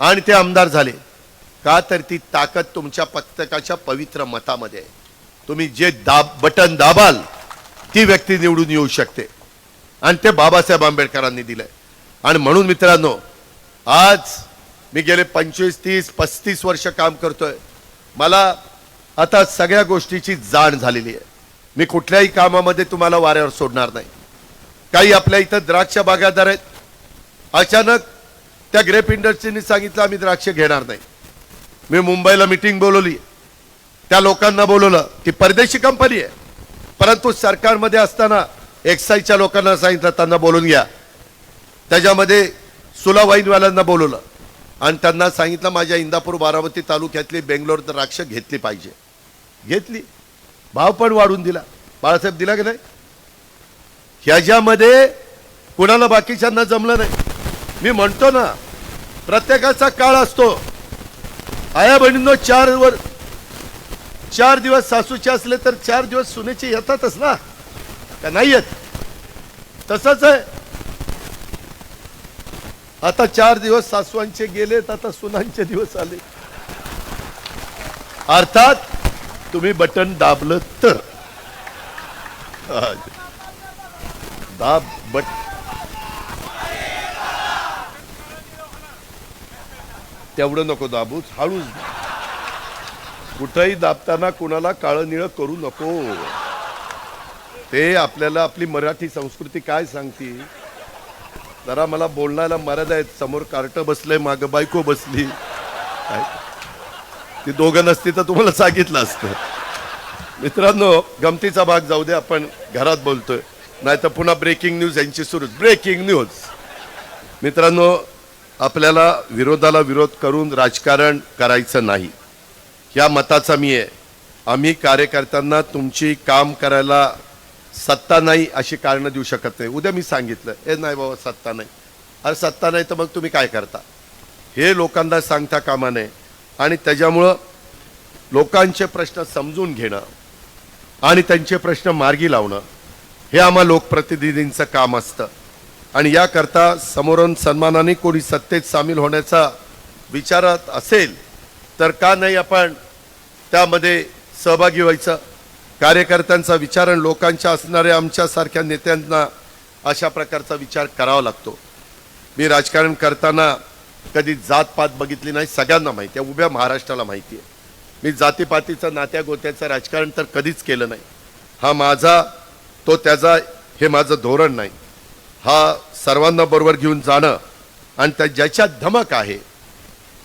आणि ते आमदार झाले. का तर ती ताकद तुमच्या पत्रकाच्या पवित्र मतामध्ये आहे. तुम्ही जे दाब बटन दाबाल ती व्यक्ती निवडून येऊ शकते. आणि ते बाबासाहेब आंबेडकरांनी दिलंय. आणि म्हणून मित्रांनो आज मी गेले पंचवीस तीस पस्तीस वर्ष काम करतोय. मला आता सगळ्या गोष्टीची जाण झालेली आहे. मी कुठल्याही कामामध्ये तुम्हाला वाऱ्यावर सोडणार नाही. काही आपल्या इथं द्राक्ष बागायतदार आहेत. अचानक त्या ग्रेप इंडस्ट्रीने सांगितलं आम्ही द्राक्ष घेणार नाही. मी मुंबईला मिटिंग बोलवली. त्या लोकांना बोलवलं ती परदेशी कंपनी आहे. परंतु सरकारमध्ये असताना एक्साईजच्या लोकांना सांगितलं त्यांना बोलून घ्या. त्याच्यामध्ये सुला वाईनवाल्यांना बोलवलं. आणि त्यांना सांगितलं माझ्या इंदापूर बारामती तालुक्यातली बेंगलोर द्राक्ष घेतली पाहिजे. घेतली. भाव पण वाढून दिला. बाळासाहेब दिला की नाही? ह्याच्यामध्ये कुणाला बाकीच्यांना जमलं नाही. मी म्हणतो ना प्रत्येकाचा काळ असतो. आया बहिणींनो चार वर चार दिवस सासूचे असले तर चार दिवस सुनेचे येतातच ना? का नाही येत? तसंच आहे. आता चार दिवस सासवांचे गेलेत आता सुनांचे दिवस आले. अर्थात तुम्ही बटन दाबलं तर. दाब बट तेवढं नको दाबूच हळूच. कुठंही दाबताना कुणाला काळं निळं करू नको. ते आपल्याला आपली मराठी संस्कृती काय सांगते जरा मला बोलण्याला मर्यादा आहेत. समोर कार्ट बसले माग बायको बसली. ती दोघं नसती तर तुम्हाला सांगितलं असतं. मित्रांनो गमतीचा भाग जाऊ दे आपण घरात बोलतोय. नाही तर पुन्हा ब्रेकिंग न्यूज यांची सुरू ब्रेकिंग न्यूज मित्रांनो आपल्याला विरोधाला विरोध करून राजकारण करायचं नाही. या मताचा मी आहे. आम्ही कार्यकर्त्यांना तुमची काम करायला सत्ता नाही अशी कारणं देऊ शकत नाही. उद्या मी सांगितलं हे नाही बाबा सत्ता नाही. अरे सत्ता नाही तर मग तुम्ही काय करता? हे लोकांना सांगता कामा नये. आणि त्याच्यामुळं लोकांचे प्रश्न समजून घेणं आणि त्यांचे प्रश्न मार्गी लावणं हे आम्हा लोकप्रतिनिधींचं काम असतं. आणि याकरता समोरून सन्मानाने कोणी सत्तेत सामील होण्याचा विचारात असेल तर का नाही आपण त्यामध्ये सहभागी व्हायचं? कार्यकर्त्यांचा विचार आणि लोकांच्या असणाऱ्या आमच्यासारख्या नेत्यांना अशा प्रकारचा विचार करावा लागतो. मी राजकारण करताना कधी जातपात बघितली नाही सगळ्यांना माहिती आहे उभ्या महाराष्ट्राला माहिती आहे. मी जातीपातीचं नात्या गोत्याचं राजकारण तर कधीच केलं नाही. हा माझा तो त्याचा हे माझं धोरण नाही. हा सर्वांना बरोबर घेऊन जाणं आणि त्या ज्याच्यात धमक आहे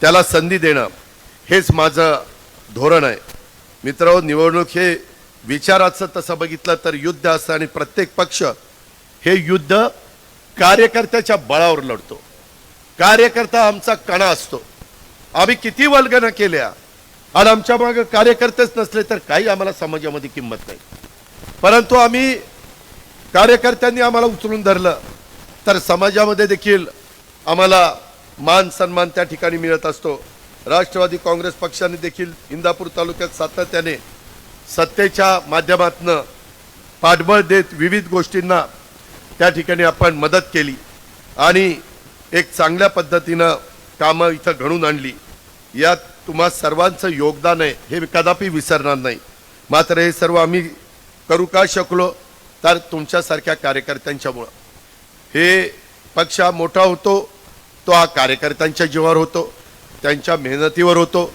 त्याला संधी देणं हेच माझं धोरण आहे. मित्र निवडणूक हे विचाराचं तसं बघितलं तर युद्ध असतं आणि प्रत्येक पक्ष हे युद्ध कार्यकर्त्याच्या बळावर लढतो. कार्यकर्ता आमचा कणा असतो. आम्ही किती वल्गना केल्या आणि आमच्या मागे कार्यकर्तेच नसले तर काही आम्हाला समाजामध्ये किंमत नाही. परंतु आम्ही कार्यकर्त्यांनी आम्हाला उचलून धरलं. तर समाजामध्ये देखील आम्हाला मान सन्मान त्या ठिकाणी मिळत असतो. राष्ट्रवादी काँग्रेस पक्षाने देखील इंदापूर तालुक्यात सातत्याने सत्तेच्या माध्यमातनं पाठबळ देत विविध गोष्टींना त्या ठिकाणी आपण मदत केली आणि एक चांगल्या पद्धतीनं कामं इथं घडून आणली. यात तुम्हा सर्वांचं योगदान आहे हे कदापि विसरणार नाही. मात्र हे सर्व आम्ही करू का शकलो? तर तुमच्यासारख्या कार्यकर्त्यांच्यामुळं. हे पक्ष हा मोठा होतो तो हा कार्यकर्त्यांच्या जीवावर होतो त्यांच्या मेहनतीवर होतो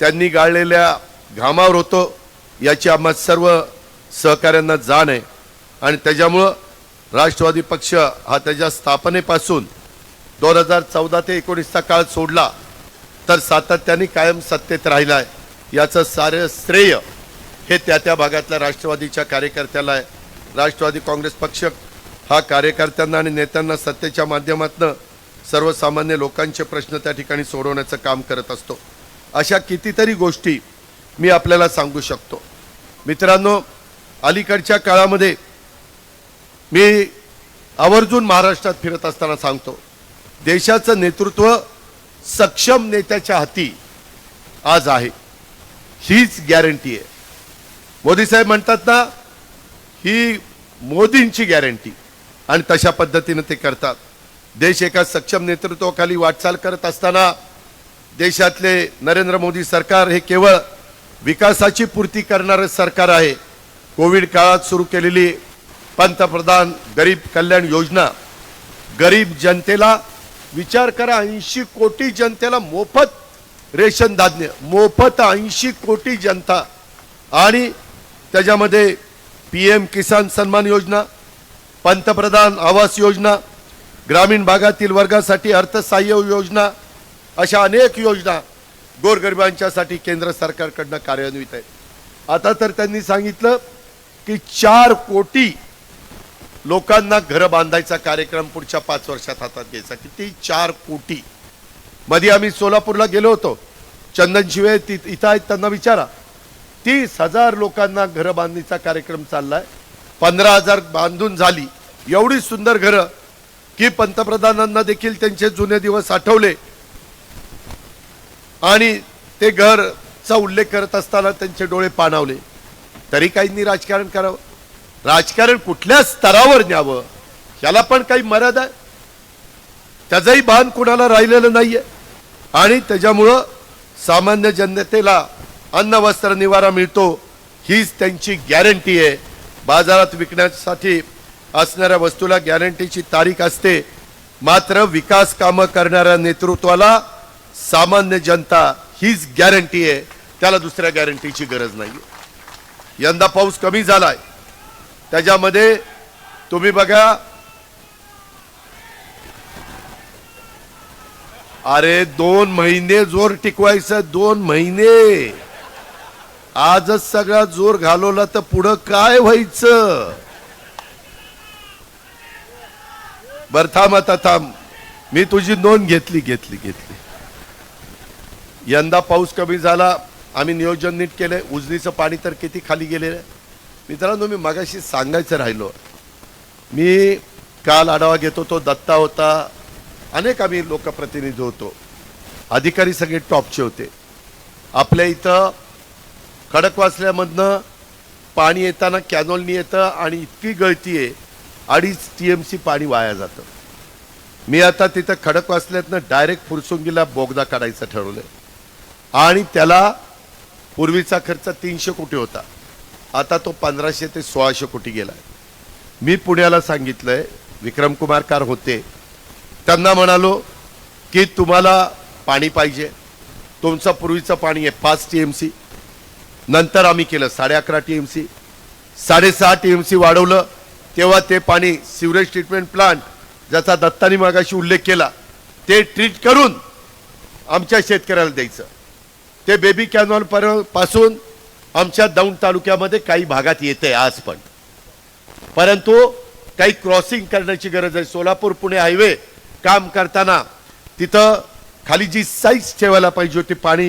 त्यांनी गाळलेल्या घामावर होतो याची आम्हा सर्व सहकाऱ्यांना जाण आहे. आणि त्याच्यामुळं राष्ट्रवादी पक्ष हा त्याच्या स्थापनेपासून दोन हजार चौदा ते एकोणीसचा काळ सोडला तर सातत्याने कायम सत्तेत राहिला आहे. याचं सारं श्रेय हे त्या त्या भागातल्या राष्ट्रवादीच्या कार्यकर्त्याला आहे. राष्ट्रवादी काँग्रेस पक्ष हा कार्यकर्त्यांना आणि नेत्यांना सत्तेच्या माध्यमातून सर्वसामान्य लोकांचे प्रश्न त्या ठिकाणी सोडवण्याचं काम करत असतो. अशा कितीतरी गोष्टी मी आपल्याला सांगू शकतो. मित्रांनो अलीकडच्या काळामध्ये मी आवर्जून महाराष्ट्रात फिरत असताना सांगतो देशाचं नेतृत्व सक्षम नेत्याच्या हाती आज आहे. हीच गॅरंटी आहे. मोदी साहेब म्हणतात ना ही मोदींची गॅरंटी. आणि तशा पद्धतीनं ते करतात. देश एका सक्षम नेतृत्वाखाली वाटचाल करत असताना देशातले नरेंद्र मोदी सरकार हे केवळ विकासाची पूर्ती करणारं सरकार आहे. कोविड काळात सुरू केलेली पंतप्रधान गरीब कल्याण योजना गरीब जनतेला विचार करा ऐंशी कोटी जनतेला मोफत रेशन धान्य मोफत ऐंशी कोटी जनता. आणि त्याच्यामध्ये पी एम किसान सन्मान योजना पंतप्रधान आवास योजना ग्रामीण भागातील वर्गासाठी अर्थसहाय्य योजना अशा अनेक योजना गोरगरिबांच्यासाठी केंद्र सरकारकडनं कार्यान्वित आहेत. आता तर त्यांनी सांगितलं की चार कोटी लोकांना घरं बांधायचा कार्यक्रम पुढच्या पाच वर्षात हातात घ्यायचा. किती? चार कोटी. मध्ये आम्ही सोलापूरला गेलो होतो. चंदन शिवे ति- इथं आहेत त्यांना विचारा. तीस हजार लोकांना घरं बांधणीचा कार्यक्रम चाललाय. पंधरा हजार बांधून झाली. एवढी सुंदर घरं की पंतप्रधानांना देखील त्यांचे जुने दिवस आठवले. आणि ते घरचा उल्लेख करत असताना त्यांचे डोळे पाणावले. तरी काहींनी राजकारण करावं. राजकारण कुठल्या स्तरावर न्यावं? याला पण काही मर्यादा आहे. त्याचंही भान कुणाला राहिलेलं नाहीये. आणि त्याच्यामुळं सामान्य जनतेला अन्न वस्त्र निवारा मिळतो हीच त्यांची गॅरंटी आहे. बाजारात विकण्यासाठी असणाऱ्या वस्तूला गॅरंटीची तारीख असते. मात्र विकास कामं करणाऱ्या नेतृत्वाला सामान्य जनता हीच गॅरंटी आहे. त्याला दुसऱ्या गॅरंटीची गरज नाही यंदा पाऊस कमी झालाय. त्याच्यामध्ये तुम्ही बघा अरे दोन महिने जोर टिकवायचं दोन महिने. आजच सगळा जोर घालवला तर पुढं काय व्हायचं? बर थांब आता थांब. मी तुझी नोंद घेतली घेतली घेतली. यंदा पाऊस कमी झाला आम्ही नियोजन नीट केलंय. उजनीचं पाणी तर किती खाली गेलेलं? आहे मित्रांनो मी मगाशी सांगायचं राहिलो. मी काल आढावा घेतो तो दत्ता होता. अनेक आम्ही लोकप्रतिनिधी होतो. अधिकारी सगळे टॉपचे होते. आपल्या इथं खडकवासल्यामधनं पाणी येताना कॅनॉलनी येतं आणि इतकी गळती आहे अडीच टी एम सी पाणी वाया जातं. मी आता तिथं खडकवासल्यातनं डायरेक्ट फुरसुंगीला बोगदा काढायचं ठरवलं आणि त्याला पूर्वीचा खर्च तीनशे कोटी होता. आता तो पंधराशे ते सोळाशे कोटी गेला मी पुण्याला सांगितलं आहे विक्रमकुमारकार कार होते. त्यांना म्हणालो की तुम्हाला पाणी पाहिजे. तुमचं पूर्वीचं पाणी आहे पाच टी एम सी नंतर आम्ही केलं. साडे अकरा टी एम सी साडेसहा टी एम सी वाढवलं. तेव्हा ते पाणी सिवरेज ट्रीटमेंट प्लांट ज्याचा दत्तानी मागाशी उल्लेख केला ते ट्रीट करून आमच्या शेतकऱ्याला द्यायचं. ते बेबी कॅनॉल परपासून आमच्या दौंड तालुक्यामध्ये काही भागात येते आज पण. परंतु काही क्रॉसिंग करण्याची गरज आहे. सोलापूर पुणे हायवे काम करताना तिथं खाली जी साईज ठेवायला पाहिजे होती पाणी